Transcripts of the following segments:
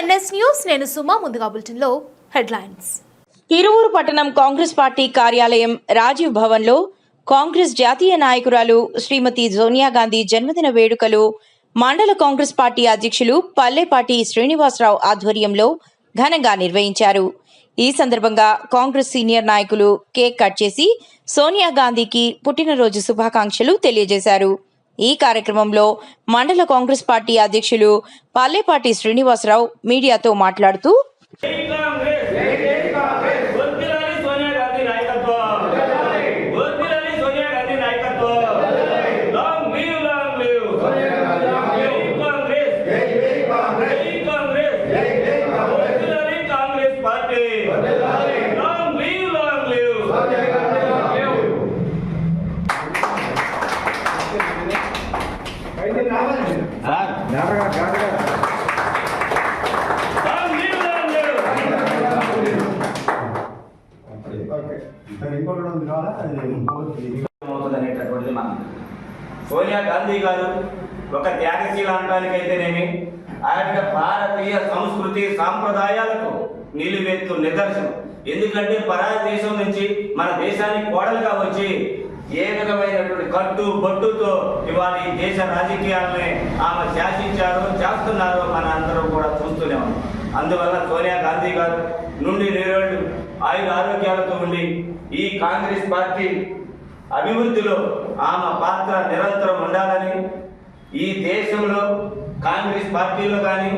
NS news నేను సుమా ముందుగా బులెటిన్లో హెడ్లైన్స్. తిరువూరు పట్టణం కాంగ్రెస్ పార్టీ కార్యాలయం రాజీవ్ భవన్లో కాంగ్రెస్ జాతీయ నాయకురాలు శ్రీమతి సోనియా గాంధీ జన్మదిన వేడుకలు మండల కాంగ్రెస్ పార్టీ అధ్యక్షులు పల్లెపాటి శ్రీనివాసరావు ఆధ్వర్యంలో ఘనంగా నిర్వహించారు. ఈ సందర్భంగా కాంగ్రెస్ సీనియర్ నాయకులు కేక్ కట్ చేసి సోనియా గాంధీకి పుట్టినరోజు శుభాకాంక్షలు తెలియజేశారు. ఈ కార్యక్రమంలో మండల కాంగ్రెస్ పార్టీ అధ్యక్షులు పల్లెపాటి శ్రీనివాసరావు మీడియాతో మాట్లాడుతూ అనేటటువంటిది మనం. సోనియా గాంధీ గారు ఒక త్యాగశీల అనడానికైతేనేమి ఆయన భారతీయ సంస్కృతి సాంప్రదాయాలకు నిలువెత్తు నిదర్శనం. ఎందుకంటే పరాయి దేశం నుంచి మన దేశానికి కోడలుగా వచ్చి ఏ విధమైనటువంటి కట్టు బొట్టుతో ఇవాళ ఈ దేశ రాజకీయాలని ఆమె శాసించారో చేస్తున్నారో మన అందరం కూడా చూస్తూనే ఉన్నాం. అందువల్ల సోనియా గాంధీ గారు నుండి నేరేళ్ళు ఆయుర ఆరోగ్యాలతో ఉండి ఈ కాంగ్రెస్ పార్టీ అభివృద్ధిలో ఆమె పాత్ర నిరంతరం ఉండాలని ఈ దేశంలో కాంగ్రెస్ పార్టీలో కానీ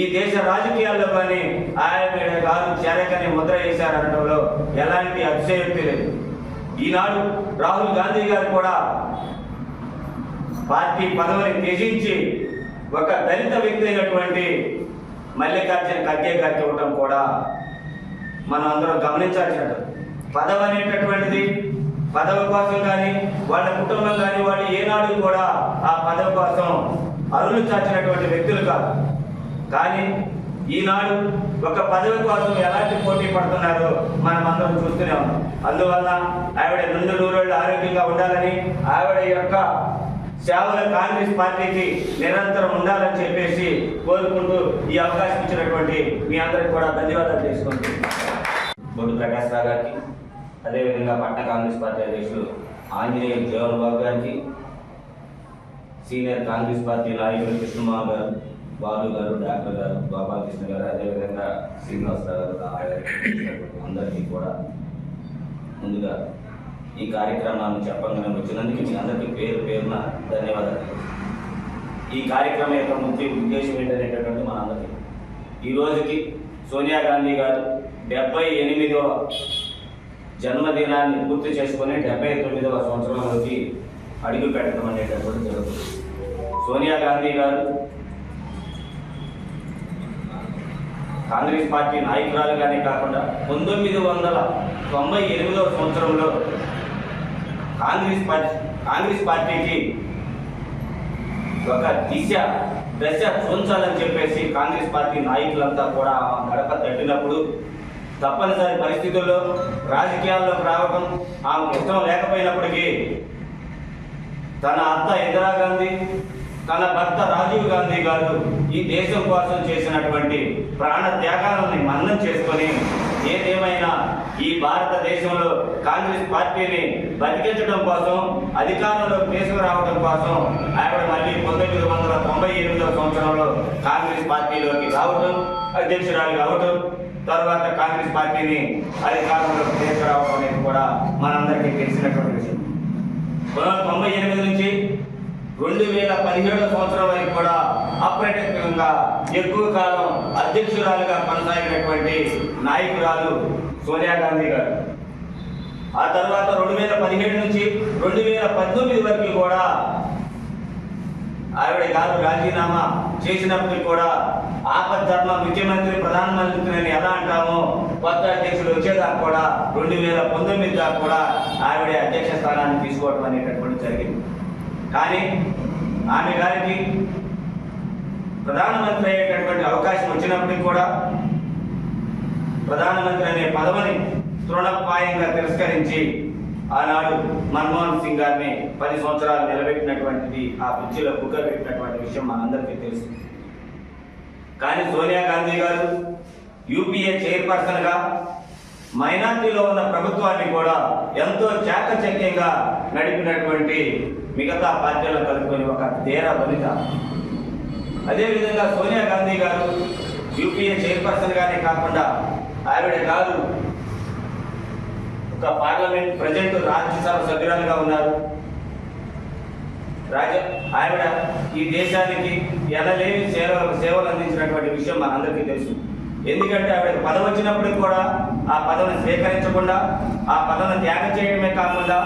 ఈ దేశ రాజకీయాల్లో కానీ ఆయన గారు చెరకని ముద్ర వేశారనడంలో ఎలాంటి అతిశయోక్తి లేదు. ఈనాడు రాహుల్ గాంధీ గారు కూడా పార్టీ పదవిని త్యజించి ఒక దళిత వ్యక్తి అయినటువంటి మల్లికార్జున ఖర్గే గారికి ఇవ్వటం కూడా మనం అందరం గమనించాల్సిన పదవి అనేటటువంటిది పదవి కోసం కానీ వాళ్ళ కుటుంబం కానీ వాళ్ళు ఏనాడు కూడా ఆ పదవి కోసం అరులు చాచినటువంటి వ్యక్తులు కాదు. కానీ ఈనాడు ఒక పదవి కోసం ఎలాంటి పోటీ పడుతున్నారో మనం అందరం చూస్తూనే ఉన్నాం. అందువల్ల ఆవిడ రెండు నూరేళ్ళు ఆరోగ్యంగా ఉండాలని ఆవిడ యొక్క సేవలు కాంగ్రెస్ పార్టీకి నిరంతరం ఉండాలని చెప్పేసి కోరుకుంటూ ఈ అవకాశం ఇచ్చినటువంటి మీ అందరికి కూడా ధన్యవాదాలు తెలుసుకుంటున్నాను బొడ్డు ప్రకాష్ రావు గారికి అదేవిధంగా పట్న కాంగ్రెస్ పార్టీ అధ్యక్షుడు ఆంజనేయ జీవన్ బాబు గారికి సీనియర్ కాంగ్రెస్ పార్టీ నాయకుడు కృష్ణమామ గారు బాలు గారు డాక్టర్ గారు గోపాలకృష్ణ గారు అదేవిధంగా శ్రీనివాస్ గారు గారు అందరికీ కూడా ముందుగా ఈ కార్యక్రమాన్ని చెప్పగానే వచ్చినందుకు మీ అందరికీ పేరు పేరున ధన్యవాదాలు ఈ కార్యక్రమం యొక్క ముఖ్య ఉద్దేశం ఏంటనేటటువంటి మనందరికీ ఈ రోజుకి సోనియా గాంధీ గారు డెబ్బై ఎనిమిదవ జన్మదినాన్ని పూర్తి చేసుకొని డెబ్బై తొమ్మిదవ సంవత్సరంలోకి అడుగు పెట్టడం అనేటటువంటి జరుగుతుంది. సోనియా గాంధీ గారు కాంగ్రెస్ పార్టీ నాయకురాలుగానే కాకుండా పంతొమ్మిది వందల తొంభై ఎనిమిదవ సంవత్సరంలో కాంగ్రెస్ పార్టీ కాంగ్రెస్ పార్టీకి ఒక దిశ దశ చూంచాలని చెప్పేసి కాంగ్రెస్ పార్టీ నాయకులంతా కూడా గడప తట్టినప్పుడు తప్పనిసరి పరిస్థితుల్లో రాజకీయాల్లోకి రావడం ఆమెకు ఇష్టం లేకపోయినప్పటికీ తన అత్త ఇందిరాగాంధీ తన భర్త రాజీవ్ గాంధీ గారు ఈ దేశం కోసం చేసినటువంటి ప్రాణ త్యాగాలని మన్నం చేసుకొని ఏదేమైనా ఈ భారతదేశంలో కాంగ్రెస్ పార్టీని బతికించడం కోసం అధికారంలోకి తీసుకురావడం కోసం ఆవిడ మళ్ళీ పంతొమ్మిది వందల తొంభై ఎనిమిదవ సంవత్సరంలో కాంగ్రెస్ పార్టీలోకి రావటం అధ్యక్షురాలు కావటం తర్వాత కాంగ్రెస్ పార్టీని అధికారంలోకి తీసుకురావడం అనేది కూడా మనందరికీ తెలిసినటువంటి విషయం. తొంభై ఎనిమిది నుంచి రెండు వేల పదిహేడవ సంవత్సరం వరకు కూడా అప్రత్యక్షంగా ఎక్కువ కాలం అధ్యక్షురాలుగా కొనసాగినటువంటి నాయకురాలు సోనియా గాంధీ గారు. ఆ తర్వాత రెండు వేల పదిహేడు నుంచి రెండు వేల పంతొమ్మిది వరకు కూడా ఆవిడ గారు రాజీనామా చేసినప్పుడు కూడా ఆపద్ధర్మ ముఖ్యమంత్రి ప్రధానమంత్రి అని ఎలా అంటామో కొత్త అధ్యక్షుడు వచ్చేదాకా కూడా రెండు వేల పంతొమ్మిది దాకా కూడా ఆవిడ అధ్యక్ష స్థానాన్ని తీసుకోవడం అనేటటువంటి జరిగింది. కానీ ఆమె గారికి ప్రధానమంత్రి అయ్యేటటువంటి అవకాశం వచ్చినప్పటికీ కూడా ప్రధానమంత్రి అనే పదవిని తృణప్రాయంగా తిరస్కరించి ఆనాడు మన్మోహన్ సింగ్ గారిని పది సంవత్సరాలు నిలబెట్టినటువంటిది ఆ కుర్చీలో బుగ్గ పెట్టినటువంటి విషయం మనందరికీ తెలుసు. కానీ సోనియా గాంధీ గారు యూపీఏ చైర్పర్సన్గా మైనార్టీలో ఉన్న ప్రభుత్వాన్ని కూడా ఎంతో చాకచక్యంగా నడిపినటువంటి మిగతా పార్టీలు కలుపుకొని ఒక ధీర వనిత. అదేవిధంగా సోనియా గాంధీ గారు యూపీఏ చైర్పర్సన్ గానే కాకుండా ఆవిడ గారు ఒక పార్లమెంట్ ప్రజెంట్ రాజ్యసభ సభ్యురాలుగా ఉన్నారు. రాజ ఆవిడ ఈ దేశానికి ఎనలేని సేవలు సేవలు అందించినటువంటి విషయం మనందరికీ తెలుసు. ఎందుకంటే ఆవిడకి పదవి వచ్చినప్పుడు కూడా ఆ పదవిని స్వీకరించకుండా ఆ పదవిని త్యాగం చేయడమే కాకుండా